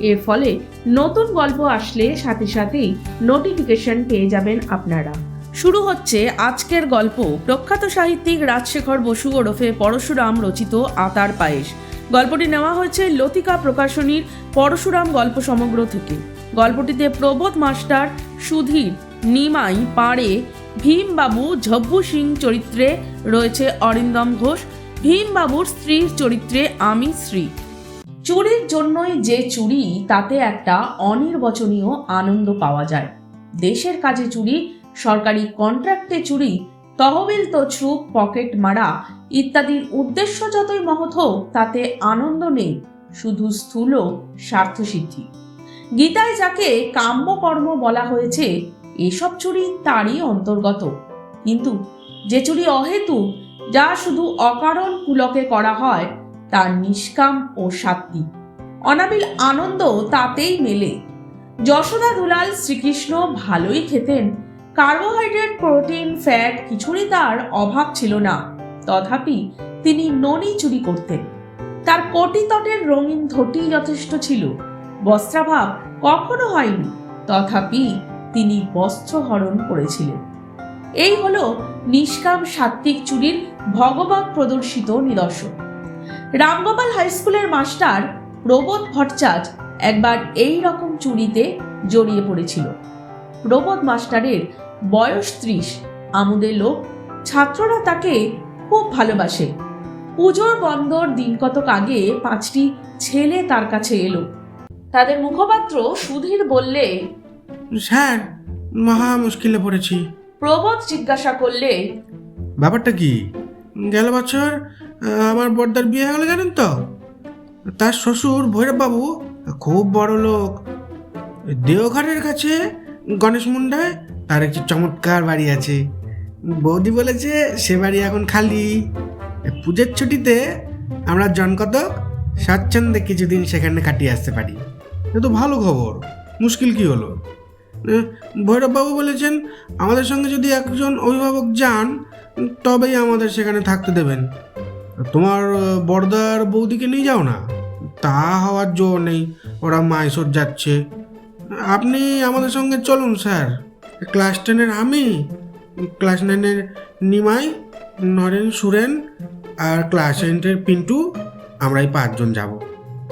এর ফলে নতুন গল্প আসলে সাথে সাথেই নোটিফিকেশন পেয়ে যাবেন আপনারা। শুরু হচ্ছে আজকের গল্প। প্রখ্যাত সাহিত্যিক রাজশেখর বসু ওরফে পরশুরাম রচিত আতার পায়েস। গল্পটি নেওয়া হয়েছে লতিকা প্রকাশনীর পরশুরাম গল্প সমগ্র থেকে। গল্পটিতে প্রবোধ মাস্টার সুধীর, নিমাই, পাড়ে, ভীমবাবু, ঝব্বু সিং চরিত্রে রয়েছে অরিন্দম ঘোষ, ভীমবাবুর স্ত্রীর চরিত্রে আমি শ্রী। চুরির জন্যই যে চুরি, তাতে একটা অনির্বচনীয় আনন্দ পাওয়া যায়। দেশের কাজে চুরি, সরকারি কন্ট্রাক্টে চুরি, তহবিল তছরূপ পকেট মারা ইত্যাদির উদ্দেশ্য যতই মহৎ হোক, তাতে আনন্দ নেই, শুধু স্থূল স্বার্থসিদ্ধি। গীতায় যাকে কাম্যকর্ম বলা হয়েছে, এসব চুরি তারই অন্তর্গত। কিন্তু যে চুরি অহেতু, যা শুধু অকারণ কুলকে করা হয় তার নিষ্কাম ও সাত্বিক অনাবিল আনন্দ তাতেই মেলে। যশোদা দুলাল শ্রীকৃষ্ণ ভালোই খেতেন। কার্বোহাইড্রেট, প্রোটিন, ফ্যাট কিছুরই তার অভাব ছিল না। তথাপি তিনি ননি চুরি করতেন। তার কোটি তটের রঙিন ধটি যথেষ্ট ছিল। বস্ত্রাভাব কখনো হয়নি। তথাপি তিনি বস্ত্রহরণ করেছিলেন। এই হলো নিষ্কাম সাত্ত্বিক চুরির ভগবত প্রদর্শিত নিদর্শন। রামগোপাল হাই স্কুলের মাস্টার প্রবোধ ভট্টাচার্য একবার এই রকম চুরিতে জড়িয়ে পড়েছিল। প্রবোধ মাস্টারের বয়স ত্রিশ। আমুদের লোক ছাত্ররা তাকে খুব ভালোবাসে। পুজোর বন্দর দিন কতক আগে পাঁচটি ছেলে তার কাছে এলো। তাদের মুখপাত্র সুধীর বললে স্যার মহা মুশকিলে পড়েছি। প্রবোধ জিজ্ঞাসা করলে ব্যাপারটা কি? গেল বছর আমার বর্দার বিয়ে হয়ে গেল জানেন তো? তার শ্বশুর ভৈরববাবু খুব বড় লোক। দেওঘরের কাছে গণেশ মুন্ডায় তার একটি চমৎকার বাড়ি আছে। বৌদি বলেছে সে বাড়ি এখন খালি। পুজোর ছুটিতে আমরা জনকতক স্বাচ্ছন্দ্যে কিছুদিন সেখানে কাটিয়ে আসতে পারি। এ তো ভালো খবর। মুশকিল কি হলো? ভৈরববাবু বলেছেন, আমাদের সঙ্গে যদি একজন অভিভাবক যান, তবেই আমাদের সেখানে থাকতে দেবেন। তোমার আহ, বড়দার বৌদিকে নিয়ে যাও না। তা হওয়ার জো নেই ওরা মাইসোর যাচ্ছে। আপনি আমাদের সঙ্গে চলুন স্যার। ক্লাস টেনের আমি ক্লাস নাইনের নিমাই নরেন সুরেন আর ক্লাস এইটের পিন্টু আমরা এই পাঁচজন যাব।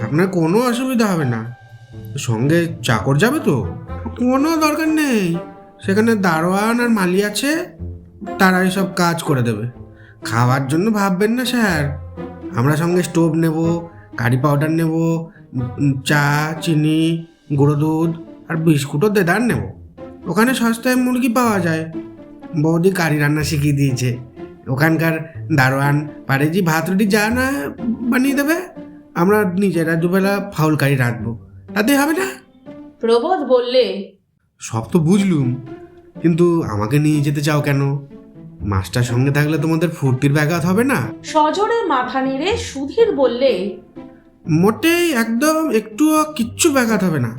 আপনার কোনো অসুবিধা হবে না। সঙ্গে চাকর যাবে তো? কোনো দরকার নেই। সেখানে দারোয়ান আর মালি আছে তারা সব কাজ করে দেবে। খাওয়ার জন্য ভাববেন না স্যার। আমরা সঙ্গে স্টোভ নেব কারি পাউডার নেব চা চিনি গুঁড়ো দুধ আর বিস্কুটও দেদার নেব। ওখানে সস্তায় মুরগি পাওয়া যায়। বৌদি কারি রান্না শিখিয়ে দিয়েছে। ওখানকার দারোয়ান পারেজি ভাত রুটি যা না বানিয়ে দেবে আমরা নিজেরা দুবেলা ফাউল কারি রাখব তাতে হবে না? প্রবোধ বললে। সব তো বুঝলুম কিন্তু আমাকে নিয়ে যেতে চাও কেন? মাস্টার সঙ্গে থাকলে তোমাদের ফুর্তির ব্যাঘাত হবে না? সজোরে মাথা নেড়ে সুধীর বললে মোটেই একদম একটুও কিচ্ছু ব্যাঘাত হবে না।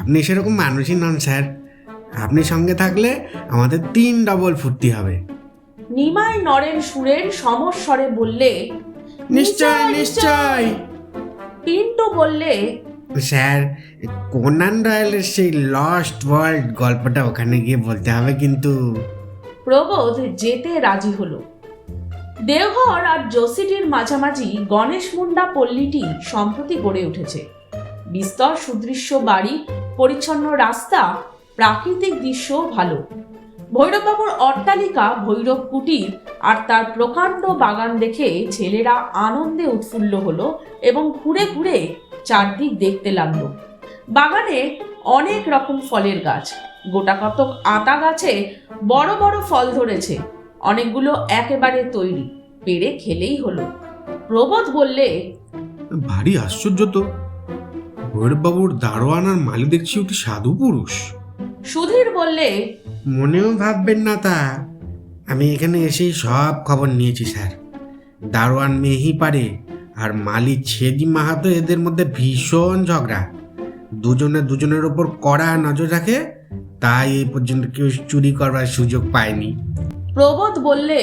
আপনি সেরকম মানুষই নন স্যার। আপনি সঙ্গে থাকলে আমাদের তিন ডবল ফুর্তি হবে। নিমাই নরেন সুরেন সমস্বরে বললে নিশ্চয় নিশ্চয়। পিন্টু বললে স্যার কোনান রয়েলের সেই লস্ট ওয়ার্ল্ড গল্পটা ওখানে গিয়ে বলতে হবে কিন্তু প্রবোধ যেতে রাজি হলো। দেওঘর আর জোসিটির মাঝামাঝি গণেশ মুন্ডা পল্লীটি সম্প্রতি গড়ে উঠেছে। বিস্তর সুদৃশ্য বাড়ি, পরিচ্ছন্ন রাস্তা, প্রাকৃতিক দৃশ্য ভালো। ভৈরববাবুর অট্টালিকা ভৈরব কুটির আর তার প্রকাণ্ড বাগান দেখে ছেলেরা আনন্দে উৎফুল্ল হলো এবং ঘুরে ঘুরে চারদিক দেখতে লাগল। বাগানে অনেক রকম ফলের গাছ গোটা কতক আতা গাছে বড় বড় ফল ধরেছে। অনেকগুলো একেবারে তৈরি পেরে খেলেই হলো। প্রবোধ বললে ভারী আশ্চর্য তো। ভৈরববাবুর দারোয়ান আর মালি দেখছি অতি সাধু পুরুষ। সুধীর বললে মনেও ভাববেন না তা। আমি এখানে এসেই সব খবর নিয়েছি স্যার। দারোয়ান মেহি পারে আর মালি ছেদি মাহাতো এদের মধ্যে ভীষণ ঝগড়া। দুজনে দুজনের ওপর কড়া নজর রাখে তাই এই পর্যন্ত কেউ চুরি করবার সুযোগ পায়নি। প্রবোধ বললে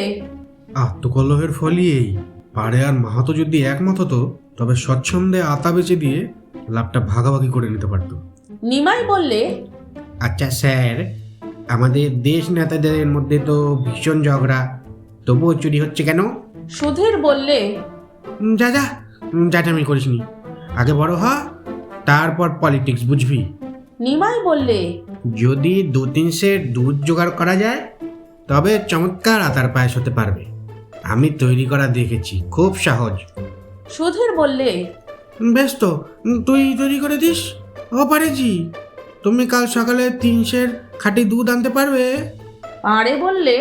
আত্মকলহের ফলই এই। পাড়ে আর মাহাতো যদি একমত হতো তবে স্বচ্ছন্দে আতা বেচে দিয়ে লাভটা ভাগাভাগি করে নিতে পারতো। নিমাই বললে আচ্ছা স্যার আমাদের দেশ নেতাদের মধ্যে তো ভীষণ ঝগড়া তবুও চুরি হচ্ছে কেন? সুধীর বললে যা যা উম, যাটামি করিসনি। আগে বড় হ তারপর পলিটিক্স বুঝবি? নিমাই বললে যদি দু তিন সের দুধ জোগাড় করা যায় তবে চমৎকার আতার পায়েস হতে পারবে। আমি তৈরি করা দেখেছি খুব সহজ। সুধীর বললে বেশ তো তুই তৈরি করে দিস? ও পারেছি তুমি কাল সকালে তিন সের খাঁটি দুধ আনতে পারবে? পাড়ে বললে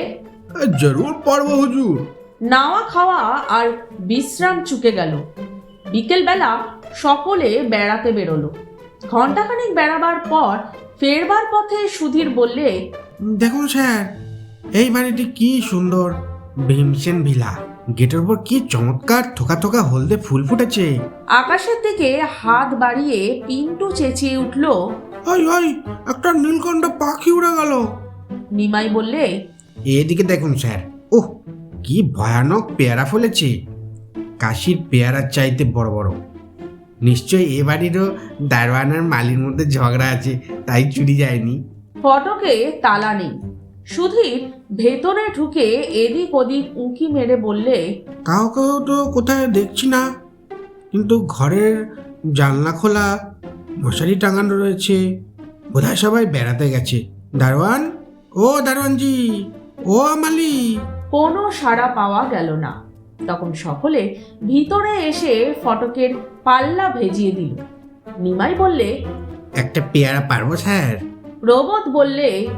জরুর পারব হুজুর। নাওয়া খাওয়া আর বিশ্রাম চুকে গেল। বিকেলবেলা সকলে বেড়াতে বেরোলো। ঘণ্টাখানিক বেড়াবার পর ফেরবার পথে সুধীর বললে দেখুন স্যার এই বাড়িটি কি সুন্দর। ভীমসেন ভিলা গেটের উপর কি চমৎকার থোকা থোকা হলদে ফুল ফুটেছে। আকাশের দিকে হাত বাড়িয়ে পিন্টু চেঁচিয়ে উঠল ওই ওই একটা নীলকণ্ঠ পাখি উড়ে গেল। নিমাই বললে এদিকে দেখুন স্যার ওহ কি ভয়ানক পেয়ারা ফলেছে। কাশির পেয়ারার চাইতে বড় বড়। নিশ্চয়ই এ বাড়িরও দারওয়ানার মালির মধ্যে ঝগড়া আছে তাই চুরি যায়নি। ফটকে তালা নেই। সুধীর ভেতরে ঢুকে এদিক ওদিক উঁকি মেরে বললে কাউ কাউ তো কোথায় দেখছি না কিন্তু ঘরের জানলা খোলা মশারি টাঙানো রয়েছে। বোধহয় সবাই বেড়াতে গেছে। দারোয়ান? ও দারোয়ানজি ও আমালি। কোনো সাড়া পাওয়া গেল না। তখন সকলে ভিতরে এসে ফটকের পাল্লা ভেজিয়ে দিল। নিমাই বললে একটা পেয়ারা পারব স্যার? প্রবোধ বললে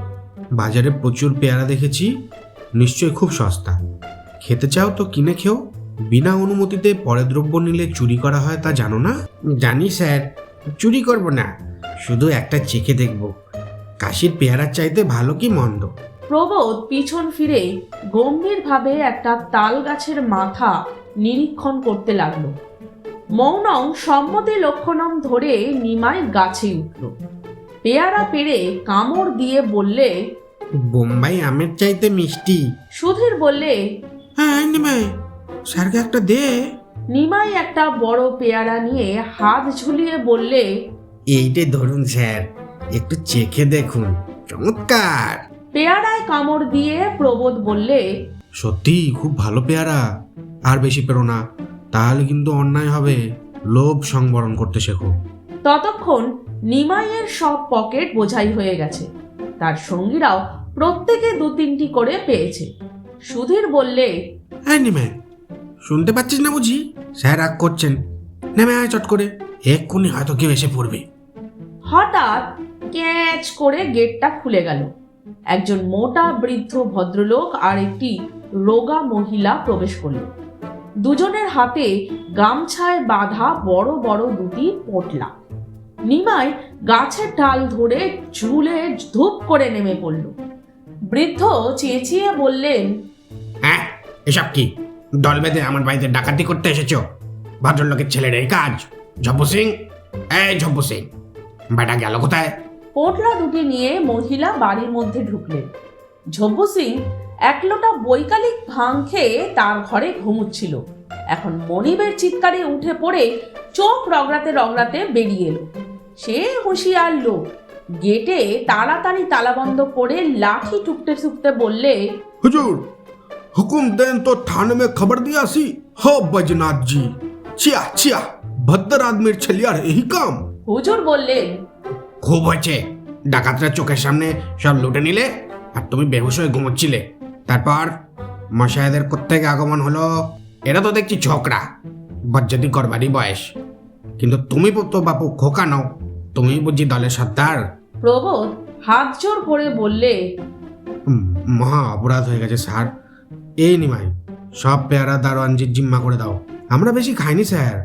বাজারে প্রচুর পেয়ারা দেখেছি নিশ্চয়ই খুব সস্তা। খেতে চাও তো কিনে খেও। বিনা অনুমতিতে পরে দ্রব্য নিলে চুরি করা হয় তা জানো না? জানি স্যার। চুরি করব না। শুধু একটা চেখে দেখব। কাশির পেয়ারার চাইতে ভালো কি মন্দ? প্রবোধ পিছন ফিরে গম্ভীরভাবে একটা তাল গাছের মাথা নিরীক্ষণ করতে লাগল। মৌনং সম্মতি লক্ষণম ধরে নিমাই গাছে উঠল। পেয়ারা পেড়ে কামড় দিয়ে বললে বোম্বাই আমের চাইতে মিষ্টি। সুধীর বললে হ্যাঁ নিমাই স্যারকে একটা দে। নিমাই একটা বড় পেয়ারা নিয়ে হাত ঝুলিয়ে বললে এইটাই ধরুন স্যার একটু চেখে দেখুন চমৎকার। পেয়ারায় কামড় দিয়ে প্রবোধ বললে সত্যি খুব ভালো পেয়ারা। আর বেশি পেরো না তাহলে কিন্তু অন্যায় হবে। লোভ সংবরণ করতে শেখো। ততক্ষণ নিমাইয়ের সব পকেট বোঝাই হয়ে গেছে। তার সঙ্গীরাও প্রত্যেকে দু তিনটি করে পেয়েছে। সুধীর বললে হ্যাঁ নেমে শুনতে পাচ্ছিস না বুঝি? স্যার রাগ করছেন। নেমে আয় চট করে এক্ষুনি হয়তো কেউ এসে পড়বে। হঠাৎ ক্যাচ করে গেটটা খুলে গেল। একজন মোটা, বৃদ্ধ, ভদ্রলোক আর একটি রোগা মহিলা প্রবেশ করল। দুজনের হাতে গামছায় বাঁধা বড় বড় দুটি পোটলা। নিমাই গাছের ডাল ধরে ঝুলে ধূপ করে নেমে পড়ল। বৃদ্ধ চেঁচিয়ে বললেন হ্যাঁ এসব কি? দল বেঁধে আমার বাড়িতে ডাকাতি করতে এসেছ? ভদ্রলোকের ছেলের এই কাজ? ঝব্বু সিং? এই ঝব্বু সিং, বেটা গেল কোথায়? পোটলা দুটি নিয়ে মহিলা বাড়ির মধ্যে ঢুকলেন। ঝব্বু সিং একলোটা বৈকালিক ভাং খেয়ে তার ঘরে ঘুমুচ্ছিল। এখন মনিবের চিৎকারে উঠে পড়ে চোখ রগড়াতে রগড়াতে বেরিয়ে এলো। সে হুঁশিয়ার লোক। গেটে তাড়াতাড়ি তালাবন্ধ করে লাঠি টুকতে টুকতে বললে হুজুর হুকুম দেন তো থানে মে খবর দিয়ে আসি? হ বজনাথ জি। চিয়া চিয়া ভদ্র আদমির ছলিয়ার এই কাম? হুজুর বললেন খুব হয়েছে। ডাকাতরা চোখের সামনে সব লুটে নিলে আর তুমি বেহুশ হয়ে ঘুমোচ্ছিলে। তারপর মশাইদের কোত্থেকে আগমন হলো। এরা তো দেখছি ছোকরা বজ্জাতি করবারই বয়স। কিন্তু তুমি তো বাপু খোকা নও তুমি বুঝি দলের সর্দার। প্রবোধ হাত জোর করে বললে মহা অপরাধ হয়ে গেছে স্যার। এই নিমাই সব পেয়ারা দারোয়ানজির জিম্মা করে দাও। আমরা বেশি খাইনি স্যার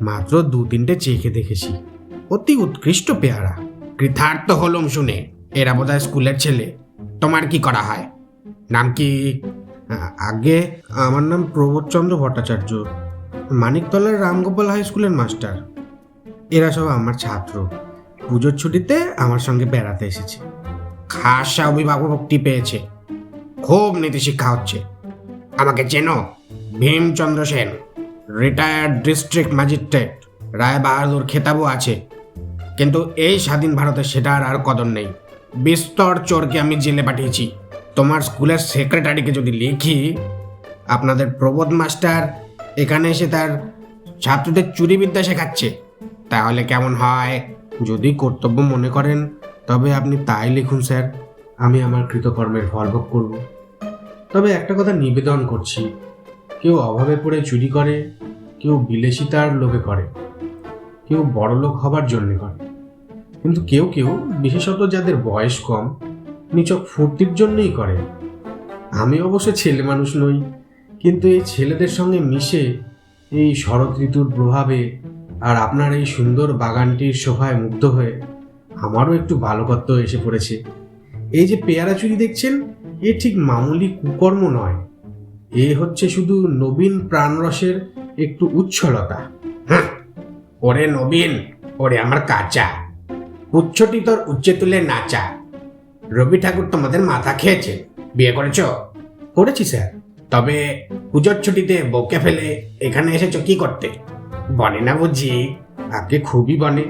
মাত্র দু তিনটে চেখে দেখেছি। অতি উৎকৃষ্ট পেয়ারা। কৃতার্থ হলুম শুনে এরা বোধহয় স্কুলের ছেলে, তোমার কি করা হয়? নাম কি? আগে আমার নাম প্রবোধচন্দ্র ভট্টাচার্য, মানিকতলার রামগোপাল হাই স্কুলের মাস্টার। এরা সব আমার ছাত্র। পুজোর ছুটিতে আমার সঙ্গে বেড়াতে এসেছে। খাসা অভিভাবকটি পেয়েছে। খুব নীতি শিক্ষা হচ্ছে। আমাকে চেনো, Bhimchandra Sen retired district magistrate Rai Bahadur খেতাবও আছে। কিন্তু এই স্বাধীন ভারতে সেটার আর কদর নেই। বিস্তর চোরকে আমি জেলে পাঠিয়েছি। তোমার স্কুলের সেক্রেটারিকে যদি লিখি, আপনাদের প্রবোধ মাস্টার এখানে এসে তার ছাত্রদের চুরিবিদ্যা শেখাচ্ছে। তাহলে কেমন হয়? যদি কর্তব্য মনে করেন, তবে আপনি তাই লিখুন, স্যার। আমি আমার কৃতকর্মের ফল ভোগ করব। তবে একটা কথা নিবেদন করছি। কেউ অভাবে পড়ে চুরি করে, কেউ বিলাসিতার লোভে করে, কেউ বড়লোক হবার জন্যে করে। কিন্তু কেউ কেউ বিশেষত যাদের বয়স কম নিচক ফুর্তির জন্যই করে। আমি অবশ্য ছেলে মানুষ নই কিন্তু এই ছেলেদের সঙ্গে মিশে এই শরৎ ঋতুর প্রভাবে আর আপনার এই সুন্দর বাগানটির শোভায় মুগ্ধ হয়ে আমারও একটু বালকত্ব এসে পড়েছে। এই যে পেয়ারা চুরি দেখছেন এ ঠিক মামুলি কুকর্ম নয়। এ হচ্ছে শুধু নবীন প্রাণরসের একটু উচ্ছলতা। হাহ, ওরে নবীন ওরে আমার কাঁচা উচ্চটি তোর উচ্চে তুলে নাচা। রবি ঠাকুর তোমাদের মাথা খেয়েছে। বিয়ে করেছ? করেছি, স্যার। তবে পুজোর ছুটিতে বউকে ফেলে এখানে এসেছ কি করতে? বনে না বুঝি? আগে খুবই বনে।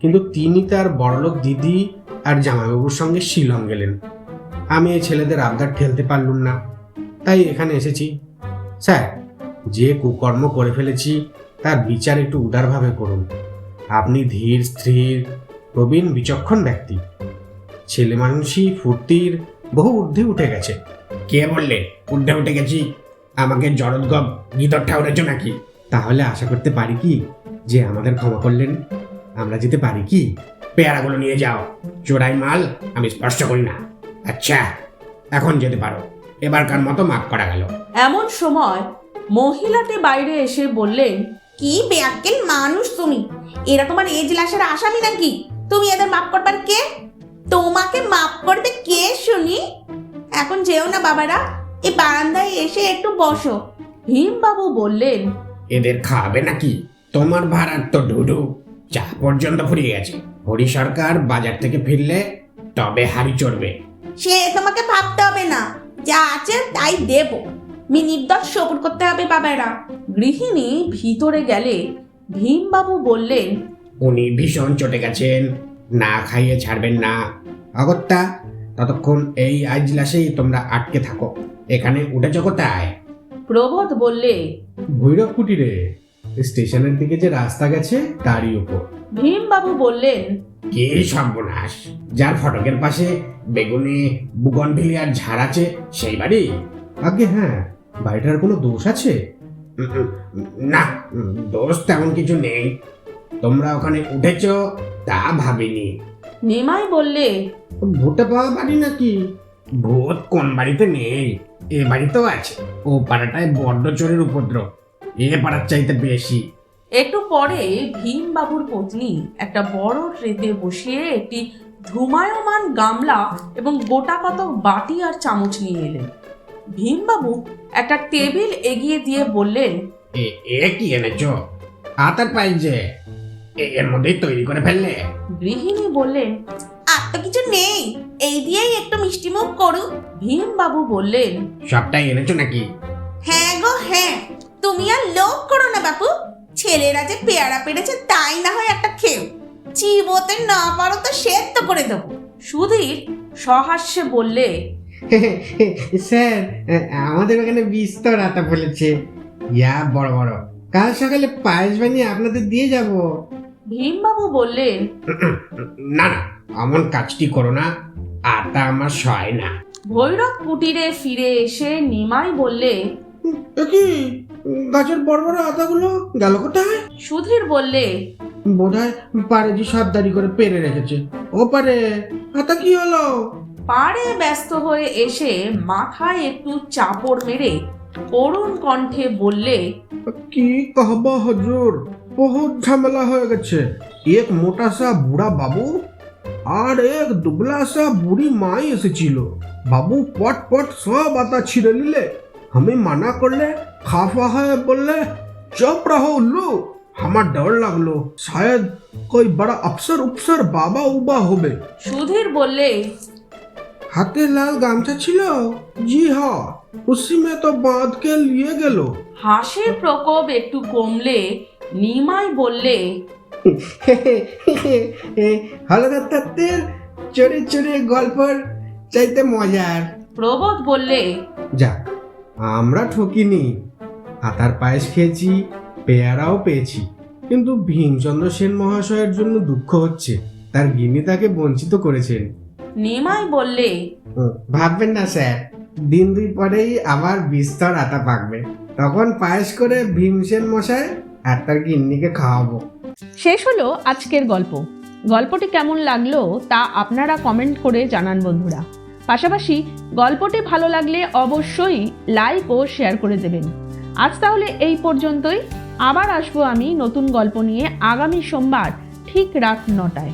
কিন্তু তিনি তার বড়লোক দিদি আর জামাইবাবুর সঙ্গে শিলং গেলেন। আমি এই ছেলেদের আবদার ঠেলতে পারলুম না। তাই এখানে এসেছি। স্যার, যে কুকর্ম করে ফেলেছি তার বিচার একটু উদারভাবে করুন। আপনি ধীর, স্থির প্রবীণ বিচক্ষণ ব্যক্তি। ছেলে মানুষই ফুর্তির বহু ঊর্ধ্বে উঠে গেছে। কে বললে উঠে উঠে গেছি? আমাকে জরদগব গীতর ঠাউরেছ নাকি? তাহলে আশা করতে পারি কি যে আমাদের ক্ষমা করলেন? আমরা যেতে পারি কি? পেয়ারাগুলো নিয়ে যাও। চোরাই মাল আমি স্পর্শ করি না। আচ্ছা এখন যেতে পারো। এবারকার মতো মাফ করা গেল। এমন সময় মহিলাটি বাইরে এসে বললেন কি বেয়াক্কেল মানুষ তুমি? এরা তোমার এজলাসের আসামি নাকি? তুমি এদের মাফ করবার কে? তোমাকে মাফ করবে কে শুনি? এখন যেও না বাবারা এই বারান্দায় এসে একটু বসো। ভীমবাবু বললেন এদের খাওয়াবে নাকি? তোমার ভাড়ার তো ঢুঢু চা পর্যন্ত ফুরিয়ে গেছে। হরি সরকার বাজার থেকে ফিরলে তবে হাড়ি চড়বে। সে তোমাকে ভাবতে হবে না। যা আছে তাই দেব। মিনিট দশ সবুর করতে হবে বাবারা। গৃহিণী ভিতরে গেলে ভীমবাবু বললেন উনি ভীষণ চটে গেছেন না খাইয়ে ছাড়বেন না। অগত্যা ততক্ষণ এই আইজলাসেই তোমরা আটকে থাকো। এখানে উঠেছ কোথায়? প্রবোধ বললে ভৈরব কুটিরে স্টেশনের দিকে যে রাস্তা গেছে তারই উপর। ভীমবাবু বললেন কে সর্বনাশ! যার ফটকের পাশে বেগুনে বেগুনি বুগনভিলিয়ার ঝাড় আছে সেই বাড়ি? আগে হ্যাঁ বাড়িটার কোনো দোষ আছে? না দোষ তেমন কিছু নেই। তোমরা ওখানে উঠেছ তা ভাবিনি। নিমাই বললে ভোটে পাওয়া বাড়ি নাকি? ভূত কোন বাড়িতে নেই? এ বাড়িতেও আছে। ও পাড়াটায় বড্ড চোরের উপদ্রব। এ পাড়ার চাইতে বেশি। একটু পরে ভীমবাবুর পত্নী একটা বড় ট্রেতে বসিয়ে একটি ধুমায়মান গামলা এবং গোটা কত বাটি আর চামচ নিয়ে এলেন ভীমবাবু একটা টেবিল এগিয়ে দিয়ে বললেন এ এ কি এনেছ? আতার পাই যে। এর মধ্যেই তৈরি করে ফেললে। গৃহিণী বললেন আর তো কিছু নেই এই দিয়েই একটু মিষ্টি মুখ করু। ভীমবাবু বললেন সবটাই এনেছো নাকি? হ্যাঁ গো হ্যাঁ। তুমি আর লোভ করো না বাপু। ছেলেরা যে পেয়ারা পেরেছে তাই না হয় একটা খেও চিবোতে না পারো তো সেদ্ধ করে দেবো। সুধীর সহাস্যে বললে স্যার আমাদের ওখানে বিস্তর আতা বলেছে ইয়া বড় বড়। কাল সকালে পায়েস বানিয়ে আপনাদের দিয়ে যাব। ভীমবাবু বললেন না না এমন কাজটি করো না আর তা আমার সয় না। ভৈরব কুটিরে ফিরে এসে নিমাই বললে কি গাছের বড় বড় আতাগুলো গেল কোথায়? সুধীর বললে বোধহয় পারে যে সাবধানি করে পেরে রেখেছে। ও পারে আতা কি হলো? পারে ব্যস্ত হয়ে এসে মাথায় একটু চাপড় মেরে করুণ কণ্ঠে বললে কি কহবা হজুর? बहुत झमेला হয়ে গেছে এক মোটা সা বুড়া বাবু আর এক দুবলা সা বুড়ি মাই এসেছিল বাবু পট পট সব আতা ছিঁড়ে নিলে আমি মানা করলে খাফা হয়ে বললে চুপ রহো উল্লু আমার ডর লাগলো শায়দ कोई बड़ा अफसर उपसर बाबा उबा হবে সুধীর বললে হাতে লাল গামছা ছিল জি হ্যাঁ উসি মে তো বাঁধ কে লিয়ে গেল হাসির প্রকোপ একটু কমলে নিমাই বললে হলদত্তের চড়ে চড়ে গল্পর চাইতে মজার। প্রবোধ বললে যাক আমরা ঠকিনি। হাতার পায়েস খেয়েছি পেয়ারাও পেয়েছি। কিন্তু ভীমচন্দ্র সেন মহাশয়ের জন্য দুঃখ হচ্ছে। তার গিনি তাকে বঞ্চিত করেছেন। নিমাই বললে ভাববেন না স্যার। দিন দুই পরেই আবার বিস্তর আতা পাকবে। তখন পায়েস করে ভীমসেন মশাই খাওয়াবো। শেষ হলো আজকের গল্প। গল্পটি কেমন লাগল তা আপনারা কমেন্ট করে জানান বন্ধুরা। পাশাপাশি গল্পটি ভালো লাগলে অবশ্যই লাইক ও শেয়ার করে দেবেন। আজ তাহলে এই পর্যন্তই। আবার আসব আমি নতুন গল্প নিয়ে আগামী সোমবার ঠিক রাত নটায়।